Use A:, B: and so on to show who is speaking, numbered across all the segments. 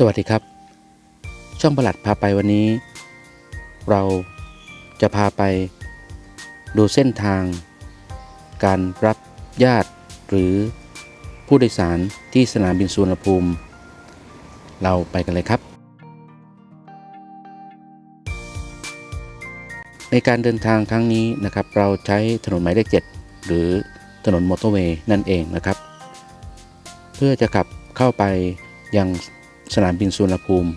A: สวัสดีครับ ช่องประหลัดพาไปวันนี้ เราจะพาไปดูเส้นทาง การรับญาติหรือผู้โดยสารที่สนามบินสุวรรณภูมิ เราไปกันเลยครับ ในการเดินทางครั้งนี้นะครับ เราใช้ถนนหมายเลข7หรือถนนมอเตอร์เวย์นั่นเองนะครับ เพื่อจะขับเข้าไปยัง สนามบินสุวรรณภูมิ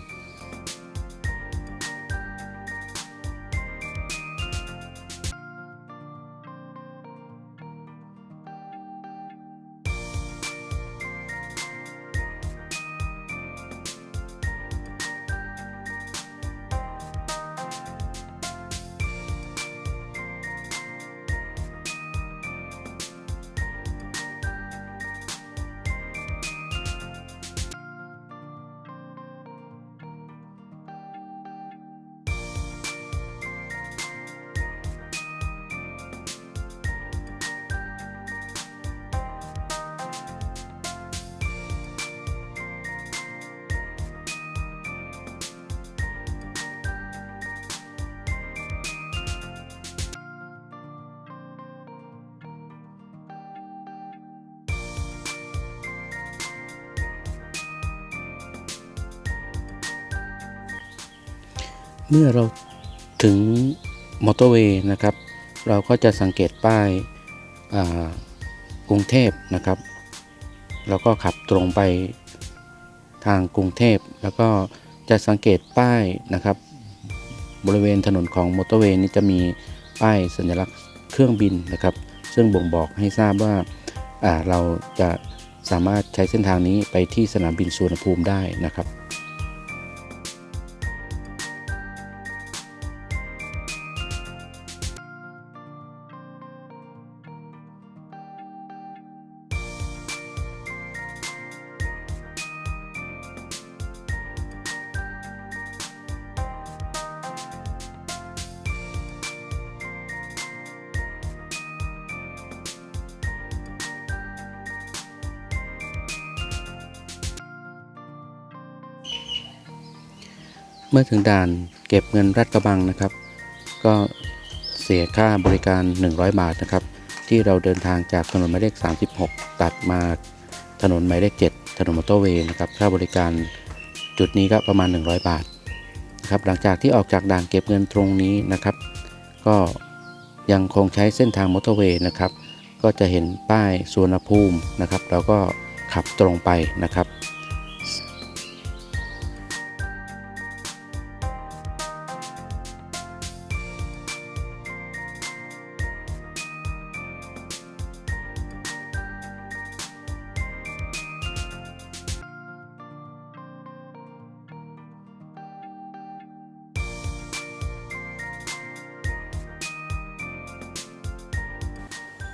A: เมื่อเราถึงมอเตอร์เวย์นะครับ เราก็จะสังเกตป้ายกรุงเทพนะครับ แล้วก็ขับตรงไปทางกรุงเทพ แล้วก็จะสังเกตป้ายนะครับ บริเวณถนนของมอเตอร์เวย์นี้จะมีป้ายสัญลักษณ์เครื่องบินนะครับ ซึ่งบ่งบอกให้ทราบว่าอ่าเราจะสามารถใช้เส้นทางนี้ไปที่สนามบินสุวรรณภูมิได้นะครับ เมื่อถึงด่านเก็บเงินรัฐกระบังนะครับ ก็เสียค่าบริการ 100 บาทนะครับ ที่เราเดินทางจากถนนหมายเลข 36 ตัดมาถนนหมายเลข 7 ถนนมอเตอร์เวย์นะครับค่าบริการจุดนี้ก็ประมาณ 100 บาทนะครับหลังจากที่ออกจากด่านเก็บเงินตรงนี้นะครับ ก็ยังคงใช้เส้นทางมอเตอร์เวย์นะครับ ก็จะเห็นป้ายสวนภูมินะครับ เราก็ขับตรงไปนะครับ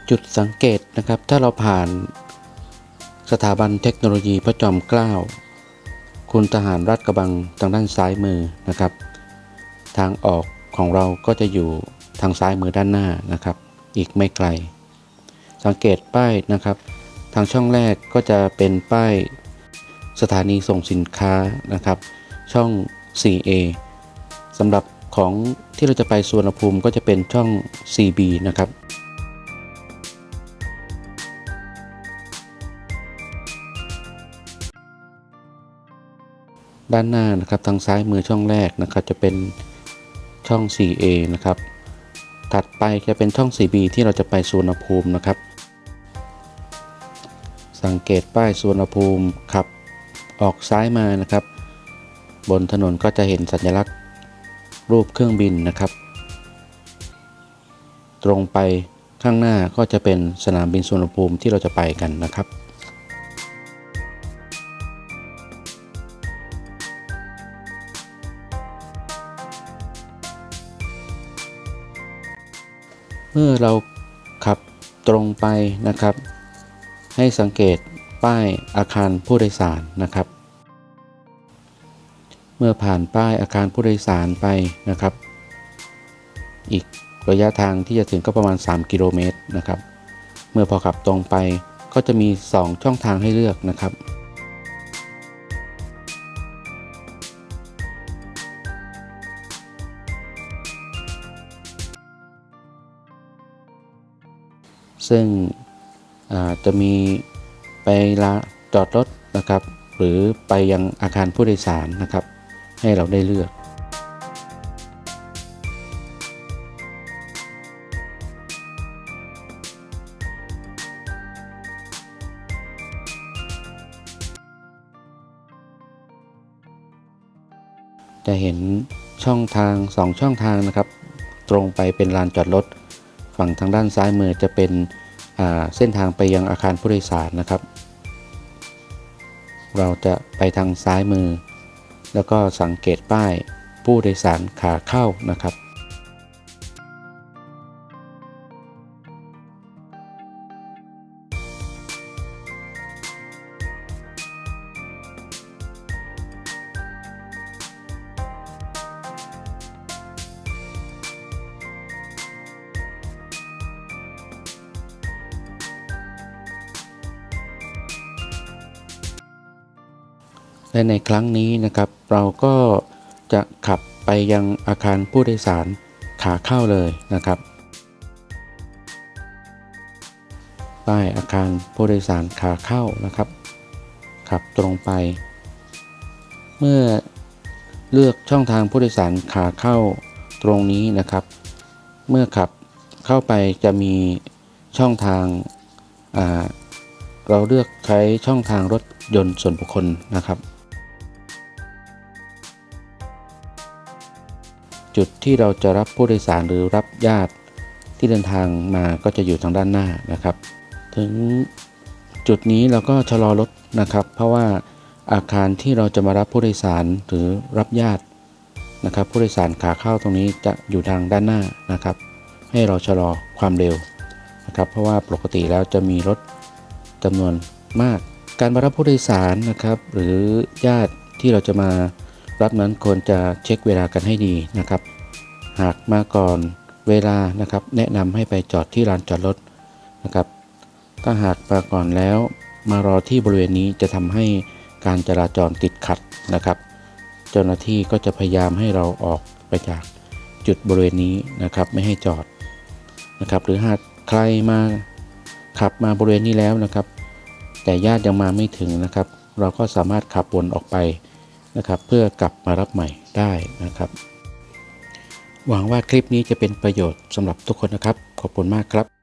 A: จุดสังเกตนะครับ ถ้าเราผ่านสถาบันเทคโนโลยีพระจอมเกล้าคุณทหารรัฐกระบังทางด้านซ้ายมือนะครับ ทางออกของเราก็จะอยู่ทางซ้ายมือด้านหน้านะครับ อีกไม่ไกล สังเกตป้ายนะครับ ทางช่องแรกก็จะเป็นป้ายสถานีส่งสินค้านะครับ ช่อง 4A สำหรับของที่เราจะไปสวนภูมิก็จะเป็นช่อง 4B นะครับ ด้านหน้านะครับทางซ้ายมือช่องแรกนะครับจะเป็นช่อง 4A นะครับ ถัดไปจะเป็นช่อง 4B ที่เราจะไปสุวรรณภูมินะครับ สังเกตป้ายสุวรรณภูมิขับออกซ้ายมานะครับ บนถนนก็จะเห็นสัญลักษณ์รูปเครื่องบินนะครับ ตรงไปข้างหน้าก็จะเป็นสนามบินสุวรรณภูมิที่เราจะไปกันนะครับ เมื่อเราขับตรงไปนะครับ ให้สังเกตป้ายอาคารผู้โดยสารนะครับ เมื่อผ่านป้ายอาคารผู้โดยสารไปนะครับ อีกระยะทางที่จะถึงก็ประมาณ 3 กิโลเมตรนะครับ เมื่อพอขับตรงไปก็จะมี 2 ช่องทางให้เลือกนะครับ ซึ่งจะมีไปลาจอดรถนะครับ หรือไปยังอาคารผู้โดยสารนะครับ ให้เราได้เลือกจะเห็นช่องทาง 2 ช่องทางนะครับ ตรงไปเป็นลานจอดรถ ฝั่งทางด้านซ้ายมือจะเป็นเส้นทางไปยังอาคารผู้โดยสารนะครับ เราจะไปทางซ้ายมือ แล้วก็สังเกตป้ายผู้โดยสารขาเข้านะครับ และในครั้งนี้นะครับ เราก็จะขับไปยังอาคารผู้โดยสารขาเข้าเลยนะครับป้ายอาคารผู้โดยสารขาเข้านะครับ ขับตรงไป เมื่อเลือกช่องทางผู้โดยสารขาเข้าตรงนี้นะครับ เมื่อขับเข้าไปจะมีช่องทางาเราเลือกใช้ช่องทางรถยนต์ส่วนบุคคลนะครับ จุดที่เราจะรับผู้โดยสารหรือรับญาติที่เดินทางมาก็จะอยู่ทางด้านหน้านะครับ ถึงจุดนี้เราก็ชะลอรถนะครับ เพราะว่าอาคารที่เราจะมารับผู้โดยสารหรือรับญาตินะครับ ผู้โดยสารขาเข้าตรงนี้จะอยู่ทางด้านหน้านะครับ ให้เราชะลอความเร็วนะครับ เพราะว่าปกติแล้วจะมีรถจำนวนมาก การมารับผู้โดยสารนะครับ หรือญาติที่เราจะมา รับนั้นควรจะเช็คเวลากันให้ดีนะครับ หากมาก่อนเวลานะครับ แนะนำให้ไปจอดที่ลานจอดรถนะครับ ถ้าหากมาก่อนแล้วมารอที่บริเวณนี้จะทำให้การจราจรติดขัดนะครับ เจ้าหน้าที่ก็จะพยายามให้เราออกไปจากจุดบริเวณนี้นะครับ ไม่ให้จอดนะครับ หรือหากใครมาขับมาบริเวณนี้แล้วนะครับ แต่ญาติยังมาไม่ถึงนะครับ เราก็สามารถขับวนออกไป นะครับ เพื่อกลับมารับใหม่ได้นะครับ หวังว่าคลิปนี้จะเป็นประโยชน์สำหรับทุกคนนะครับ ขอบคุณมากครับ